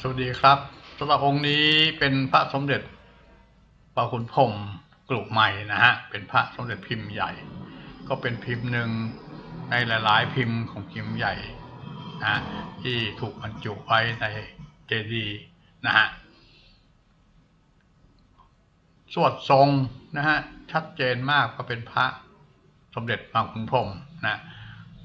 สวัสดีครับสำหรับองค์นี้เป็นพระสมเด็จปาคุณพรมกลุ่มใหม่นะฮะ เป็นพระสมเด็จพิมพ์ใหญ่ ก็เป็นพิมพ์หนึ่งในหลาย ๆ พิมพ์ของพิมพ์ใหญ่นะฮะที่ถูกบรรจุไว้ในเจดีย์นะฮะสวดทรงนะฮะชัดเจนมากก็เป็นพระสมเด็จบางขุนพรมนะ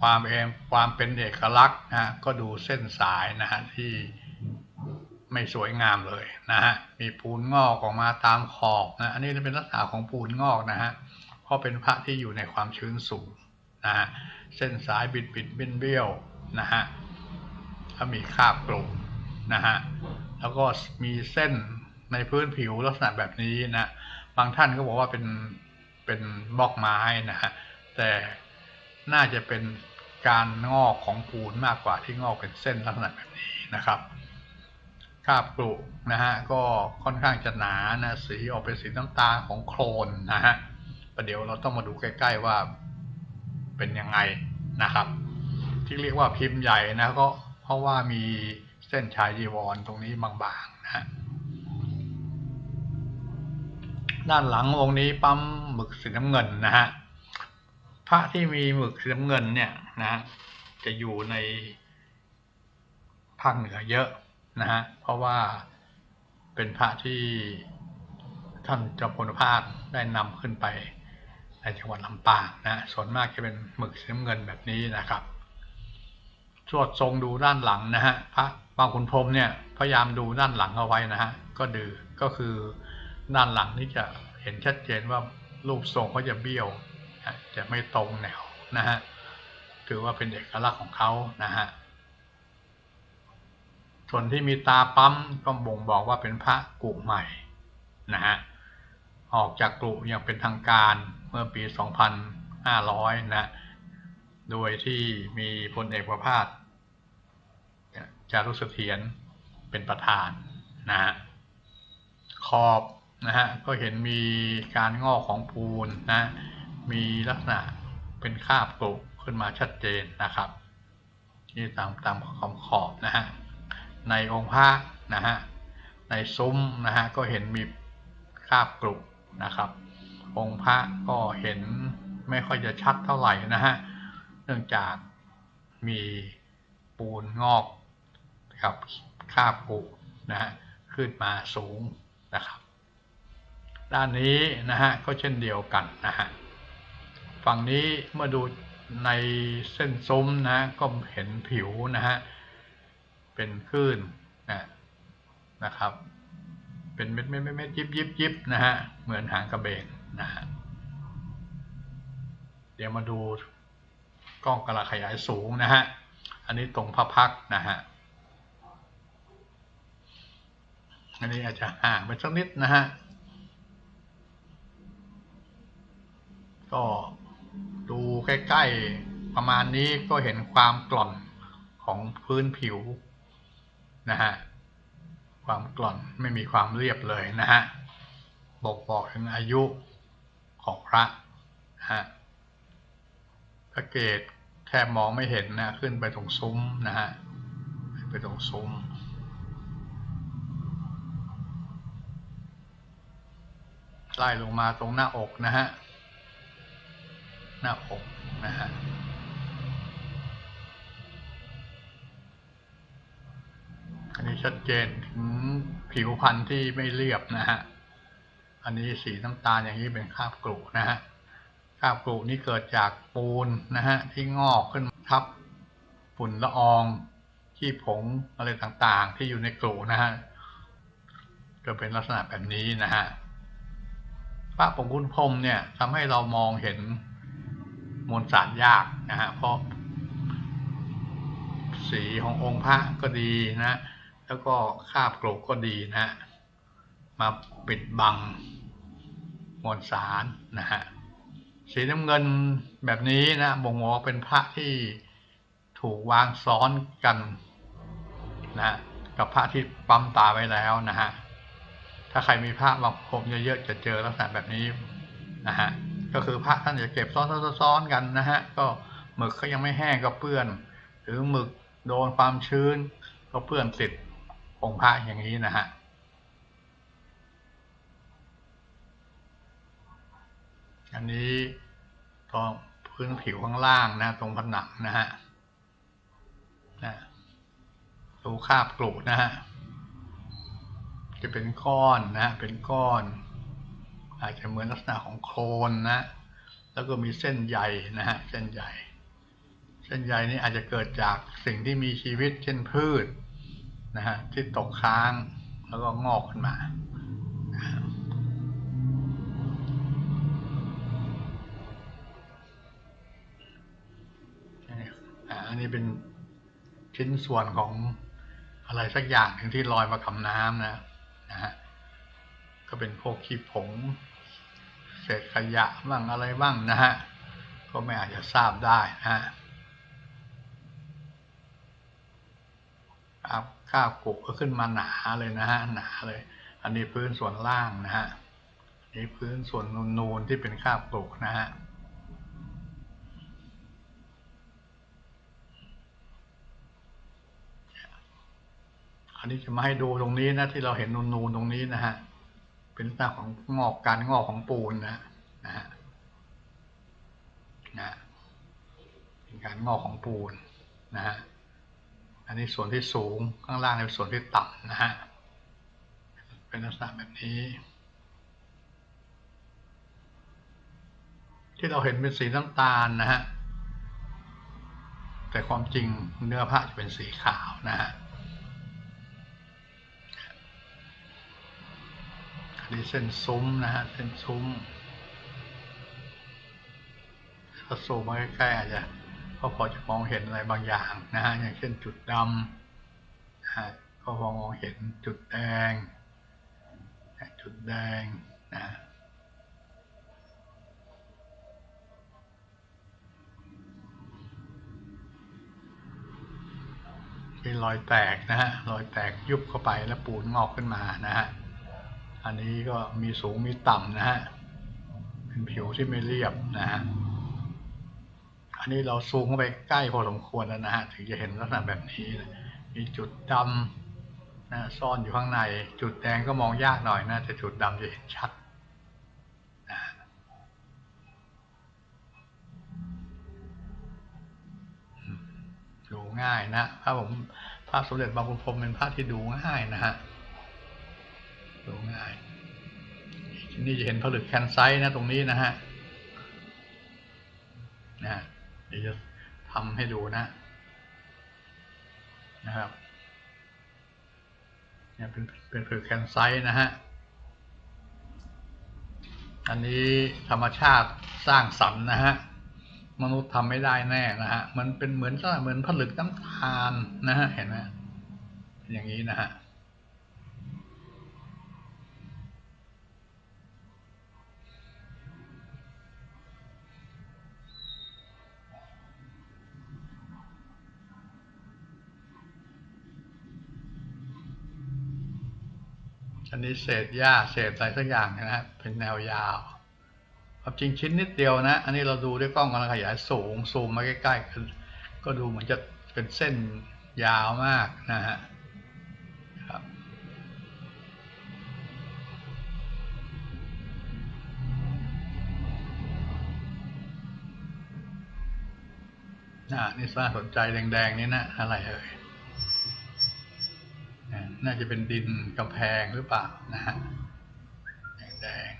ความเองความเป็นเอกลักษณ์นะฮะก็ดูเส้นสายนะฮะที่ ไม่สวยงามเลยนะฮะมีปูนงอกออกมาตามขอบนะอันนี้เป็นลักษณะของปูนงอกนะฮะเพราะเป็นพระที่อยู่ในความชื้นสูงนะฮะเส้นสายบิดบิดเบี้ยวเบี้ยวนะฮะถ้ามีคราบกลุ่มนะฮะแล้วก็มีเส้นในพื้นผิวลักษณะแบบนี้นะบางท่านก็บอกว่าเป็นเป็นบล็อกไม้นะฮะแต่น่าจะเป็นการงอกของปูนมากกว่าที่งอกเป็นเส้นลักษณะแบบนี้นะครับ คราบกรุนะฮะก็ค่อนข้างจะหนานะสีออกเป็นสีน้ำตาลของโคลนนะฮะประเดี๋ยวเราต้องมาดูใกล้ๆว่าเป็นยังไงนะครับ ที่เรียกว่าพิมพ์ใหญ่นะก็เพราะว่ามีเส้นชายจีวรตรงนี้บางๆนะฮะด้านหลังองค์นี้ปั๊มหมึกสีน้ำเงินนะฮะพระที่มีหมึกสีน้ำเงินเนี่ยนะจะอยู่ในภาคเหนือเยอะ นะฮะเพราะว่าเป็นพระที่ท่านเจ้าพลภาคได้นำขึ้นไปในจังหวัดลำปางนะส่วนมากจะเป็นหมึกสีน้ำเงินแบบนี้นะครับสวดทรงดูด้านหลังนะฮะพระบางขุนพรมเนี่ยพยายามดูด้านหลังเอาไว้นะฮะก็ดือก็คือด้านหลังนี่จะเห็นชัดเจนว่ารูปทรงเขาจะเบี้ยวจะไม่ตรงแนวนะฮะถือว่าเป็นเอกลักษณ์ของเขานะฮะ ส่วนที่มีตาปั๊มก็บ่งบอกว่าเป็นพระกุใหม่นะฮะออกจากกลุ่อย่างเป็นทางการเมื่อปี 2500 นะ โดยที่มีพลเอกประภาสจารุเสถียรเป็นประธานนะฮะขอบนะฮะก็เห็นมีการงอกของปูนนะ มีลักษณะเป็นคาบกรุขึ้นมาชัดเจนนะครับ นี่ตามตามขอบขอบนะฮะ ในองค์พระนะฮะในซุ้มนะฮะก็เห็นมีคาบกรุนะครับ องค์พระก็เห็นไม่ค่อยจะชัดเท่าไหร่นะฮะเนื่องจากมีปูนงอกกับคาบกรุนะฮะขึ้นมาสูงนะครับ ด้านนี้นะฮะก็เช่นเดียวกันนะฮะฝั่งนี้เมื่อดูในเส้นซุ้มนะก็เห็นผิวนะฮะ เป็นคลื่นนะนะครับ เป็นเม็ดเม็ดเม็ดยิบยิบยิบนะฮะเหมือนหางกระเบนนะฮะเดี๋ยวมาดูกล้องกระขยายสูงนะฮะอันนี้ตรงพระพักนะฮะอันนี้อาจจะห่างไปสักนิดนะฮะก็ดูใกล้ๆประมาณนี้ก็เห็นความกร่อนของพื้นผิว นะฮะความกร่อนไม่มีความเรียบเลยนะฮะบอกบอกถึงอายุของพระฮะพระเกตแทบมองไม่เห็นนะขึ้นไปตรงซุ้มนะฮะไปตรงซุ้มไล่ลงมาตรงหน้าอกนะฮะหน้าอกนะฮะ อันนี้ชัดเจนถึงผิวพรรณที่ไม่เรียบนะฮะ อันนี้สีน้ำตาลอย่างนี้เป็นคราบกรุนะฮะคราบกรุนี่เกิดจากปูนนะฮะที่งอกขึ้นทับฝุ่นละอองขี้ผงอะไรต่างๆ ที่อยู่ในกรุนะฮะก็เป็นลักษณะแบบนี้นะฮะพระปงคุณพรมเนี่ยทำให้เรามองเห็นมวลสารยากนะฮะเพราะสีขององค์พระก็ดีนะ แล้วก็คาบกรกก็ดีนะฮะมาปิดบังมวลสารนะฮะสีน้ำเงินแบบนี้นะบ่งบอกว่าเป็นพระที่ถูกวางซ้อนกันนะกับพระที่ปั๊มตาไว้แล้วนะฮะถ้าใครมีพระบางผมเยอะๆจะเจอลักษณะแบบนี้นะฮะก็คือพระท่านจะเก็บซ้อนๆๆกันนะฮะก็หมึกก็ยังไม่แห้งก็เปื้อน หรือหมึกโดนความชื้นก็เปื้อนติด องค์พระอย่างนี้นะฮะอันนี้ตรงพื้นผิวข้างล่างนะ ตรงผนังนะฮะนะดูคาบกรุนะฮะจะเป็นก้อนนะ เป็นก้อน อาจจะเหมือนลักษณะของโคลนนะ แล้วก็มีเส้นใยนะฮะ เส้นใย เส้นใยนี้อาจจะเกิดจากสิ่งที่มีชีวิตเช่นพืช นะฮะที่ตกค้างแล้วก็งอกขึ้นมาอันนี้เป็นชิ้นส่วนของอะไรสักอย่างหนึ่งที่ลอยมากับน้ำนะนะฮะก็เป็นพวกขี้ผง เศษขยะบ้างอะไรบ้างนะฮะก็ไม่อาจจะทราบได้นะฮะครับ ข้าวกุก็ขึ้นมาหนาเลยนะฮะหนาเลย อันนี้พื้นส่วนล่างนะฮะนี่พื้นส่วนนูนๆที่เป็นข้าวกุนะฮะอันนี้จะมาให้ดูตรงนี้นะที่เราเห็นนูนๆตรงนี้นะฮะเป็นลักษณะของงอกการงอกของปูนนะนะฮะนะเป็นการงอกของปูนนะฮะ อันนี้ส่วนที่สูงข้างล่างเป็นส่วนที่ต่ำนะฮะ เป็นลักษณะแบบนี้ ที่เราเห็นเป็นสีน้ำตาลนะฮะ แต่ความจริงเนื้อผ้าจะเป็นสีขาวนะฮะอันนี้เส้นซุ้มนะฮะ เส้นซุ้มถ้าซูมมาใกล้ๆอาจจะ ก็พอจะมองเห็นอะไรบางอย่างนะฮะอย่างเช่นจุดดำนะฮะก็พอมองเห็นจุดแดง จุดแดงนะมีรอยแตกนะฮะรอยแตกยุบเข้าไปแล้วปูนงอกขึ้นมานะฮะอันนี้ก็มีสูงมีต่ำนะฮะเป็นผิวที่ไม่เรียบนะฮะ อันนี้เราซูมเข้าไปใกล้พอสมควรแล้วนะฮะถึงจะเห็นลักษณะแบบนี้มีจุดดำนะซ่อนอยู่ข้างใน จุดแดงก็มองยากหน่อยนะแต่จุดดำจะเห็นชัดนะดูง่ายนะพระผมพระสมเด็จบางขุนพรมเป็นพระที่ดูง่ายนะฮะดูง่ายนี่จะเห็นผลึกแคนไซต์นะตรงนี้นะฮะนะ เดี๋ยวจะทำให้ดูนะนะครับเนี่ยเป็นเป็นผลึกแคนไซนะฮะ อันนี้ธรรมชาติสร้างสรรค์นะฮะ มนุษย์ทำไม่ได้แน่นะฮะ มันเป็นเหมือนเหมือนผลึกน้ำตาลนะฮะ เห็นไหมอย่างนี้นะฮะอั นนี้เศษหญ้าเศษอะไรสักอย่างนะฮะเป็นแนวยาวความจริงชิ้นนิดเดียวนะ อันนี้เราดูด้วยกล้องกำลังขยายสูงซูมมาใกล้ๆก็ดูเหมือนจะเป็นเส้นยาวมากนะฮะครับนี่น่าสนใจแดงๆนี่นะอะไรเอ่ย น่าจะเป็นดินกำแพงหรือเปล่านะฮะแดง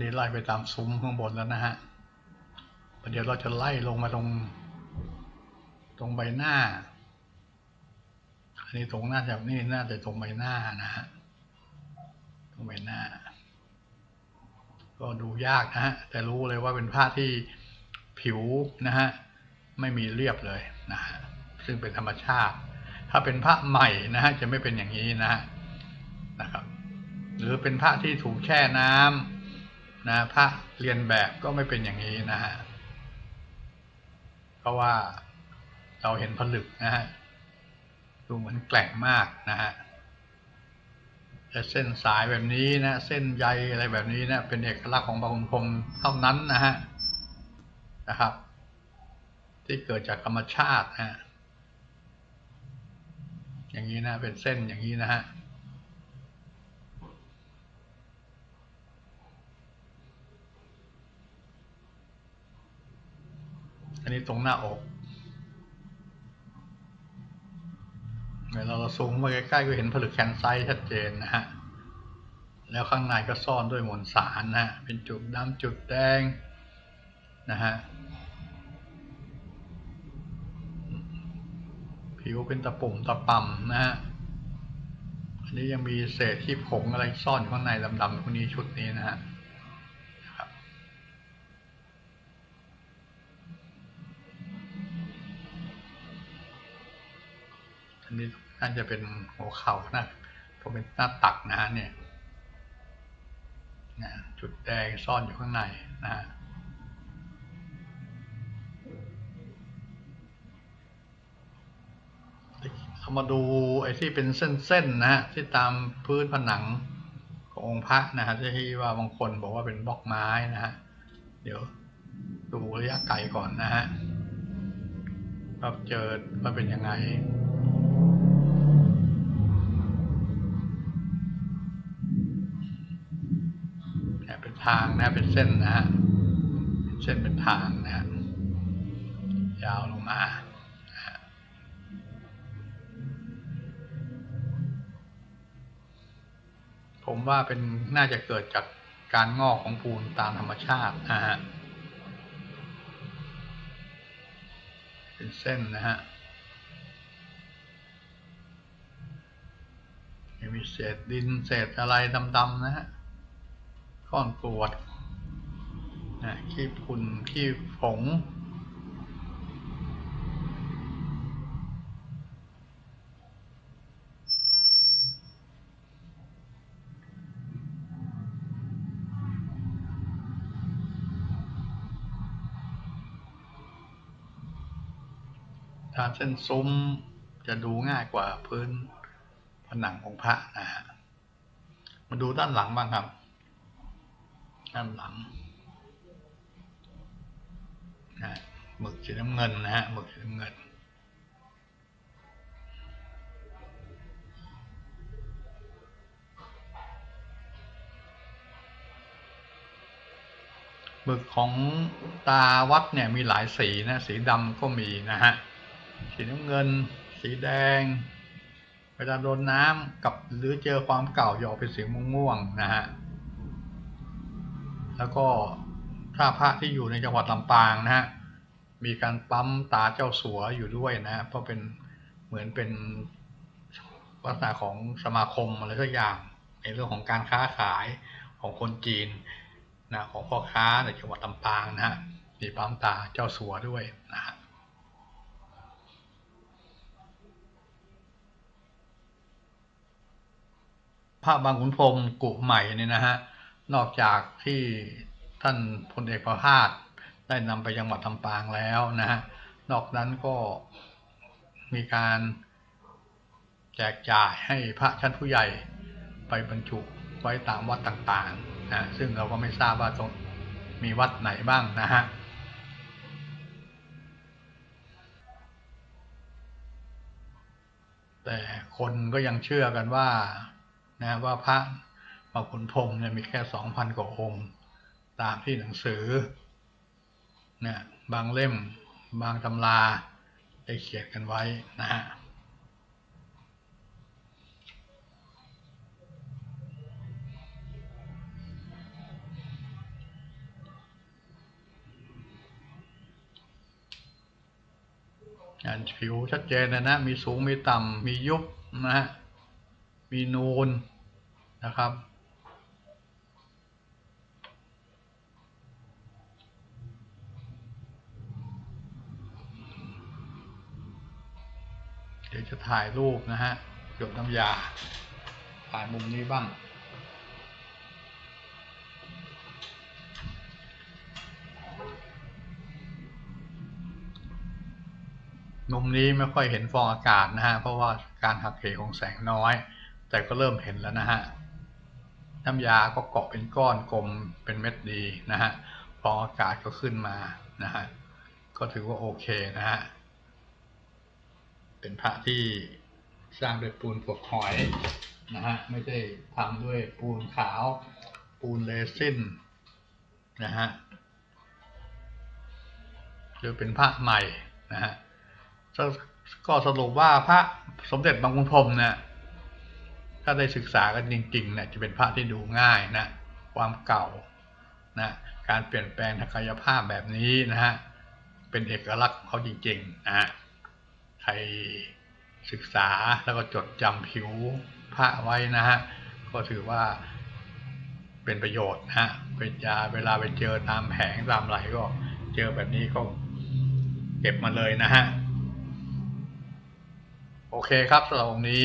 นี่ไล่ไปตามซุ้มข้างบนแล้วนะฮะเดี๋ยวเราจะไล่ลงมาตรง ตรงใบหน้า อันนี้ตรงหน้าจากนี่น่าจะตรงใบหน้านะฮะ ตรงใบหน้าก็ดูยากนะฮะ แต่รู้เลยว่าเป็นผ้าที่ผิวนะฮะ ไม่มีเรียบเลยนะฮะ ซึ่งเป็นธรรมชาติ ถ้าเป็นผ้าใหม่นะฮะ จะไม่เป็นอย่างนี้นะฮะ นะครับ หรือเป็นผ้าที่ถูกแช่น้ำนะผ้าเรียนแบบก็ไม่เป็นอย่างนี้นะฮะ เพราะว่าเราเห็นผลึกนะฮะ ดูเหมือนแกล่งมากนะฮะ เส้นสายแบบนี้นะ เส้นใยอะไรแบบนี้นะ เป็นเอกลักษณ์ของบางขุนพรมเท่านั้นนะฮะนะครับ ที่เกิดจากธรรมชาตินะอย่างนี้นะเป็นเส้นอย่างนี้นะฮะอันนี้ตรงหน้าอก เวลาเราซูมไปใกล้ๆก็เห็นผลึกแคนไซต์ชัดเจนนะฮะ แล้วข้างในก็ซ่อนด้วยมวลสารนะฮะเป็นจุดดำจุดแดงนะฮะ ผิวเป็นตะปุ่มตะป่ำนะฮะ อันนี้ยังมีเศษที่ผงอะไรซ่อนอยู่ข้างในดำๆพวกนี้ชุดนี้นะฮะ นนี้น่าจะเป็นหัวเข่านะผมเป็นหน้าตักนะฮะเนี่ยนะจุดแดงซ่อนอยู่ข้างในนะฮะเอามาดูไอ้ที่เป็นเส้นๆนะฮะที่ตามพื้นผนังขององค์พระนะฮะที่ว่าบางคนบอกว่าเป็นบล็อกไม้นะฮะเดี๋ยวดูระยะไกลก่อนนะฮะว่าเจอว่าเป็นยังไง เนี่ยเป็นทางนะเป็นเส้นนะฮะเป็นเส้นเป็นทางนะฮะยาวลงมาผมว่าเป็นน่าจะเกิดจากการงอกของปูนตามธรรมชาตินะฮะ เป็นเส้นนะฮะ มีเศษดินเศษอะไรดำๆนะฮะก้อนกรวดนะขี้ฝุ่นขี้ผงถ้าเส้นซุ้มจะดูง่ายกว่าพื้น ผนังองค์พระนะฮะมาดูด้านหลังบ้างครับ ด้านหลังนะหมึกสีน้ำเงินนะฮะหมึกสีน้ำเงินหมึกของตาวัดเนี่ยมีหลายสีนะ สีดำก็มีนะฮะ สีน้ำเงิน สีแดง วลาโดนน้ำกับหรือเจอความเก่าจะออกเป็นเสียงม่วงๆนะฮะ แล้วก็ถ้าพระที่อยู่ในจังหวัดลำปางนะฮะ มีการปั๊มตาเจ้าสัวอยู่ด้วยนะฮะเพราะเป็นเหมือนเป็นลักษณะของสมาคมอะไรสักอย่าง ในเรื่องของการค้าขายของคนจีนนะของพ่อค้าในจังหวัดลำปางนะฮะมีปั๊มตาเจ้าสัวด้วยนะฮะ ภาพบางขุนพรมกุใหม่เนี่ยนะฮะนอกจากที่ท่านพลเอกประภาสได้นำไปจังหวัดลำปางแล้วนะฮะนอกนั้นก็มีการแจกจ่ายให้พระชั้นผู้ใหญ่ไปบรรจุไว้ตามวัดต่างๆนะซึ่งเราก็ไม่ทราบว่าตรงมีวัดไหนบ้างนะฮะแต่คนก็ยังเชื่อกันว่า นะว่าพระบาขุนพรมเนี่ยมีแค่สองพันกว่าองค์ ตามที่หนังสือเนี่ยบางเล่มบางตำราได้เขียนกันไว้นะฮะงานผิวชัดเจนนะนะ มีสูงมีต่ำมียุบนะฮะมีนูน นะครับ เดี๋ยวจะถ่ายรูปนะฮะหยดน้ำยา ถ่ายมุมนี้บ้างมุมนี้ไม่ค่อยเห็นฟองอากาศนะฮะ เพราะว่าการหักเหของแสงน้อย แต่ก็เริ่มเห็นแล้วนะฮะ น้ำยาก็เกาะเป็นก้อนกลมเป็นเม็ดดีนะฮะฟองอากาศก็ขึ้นมานะฮะก็ถือว่าโอเคนะฮะเป็นพระที่สร้างด้วยปูนปวกหอยนะฮะไม่ใช่ทำด้วยปูนขาว ปูนเลซินนะฮะหรือเป็นพระใหม่นะฮะก็สรุปว่าพระสมเด็จบางขุนพรมเนี่ย ถ้าได้ศึกษากันจริงๆเนี่ยจะเป็นพระที่ดูง่ายนะ ความเก่านะการเปลี่ยนแปลงทางกายภาพแบบนี้นะฮะเป็นเอกลักษณ์ของเขาจริงๆนะใครศึกษาแล้วก็จดจำผิวพระไว้นะฮะก็ถือว่าเป็นประโยชน์นะฮะเวลาเวลาไปเจอตามแผงตามไหลก็เจอแบบนี้ก็เก็บมาเลยนะฮะ โอเคครับสำหรับวันนี้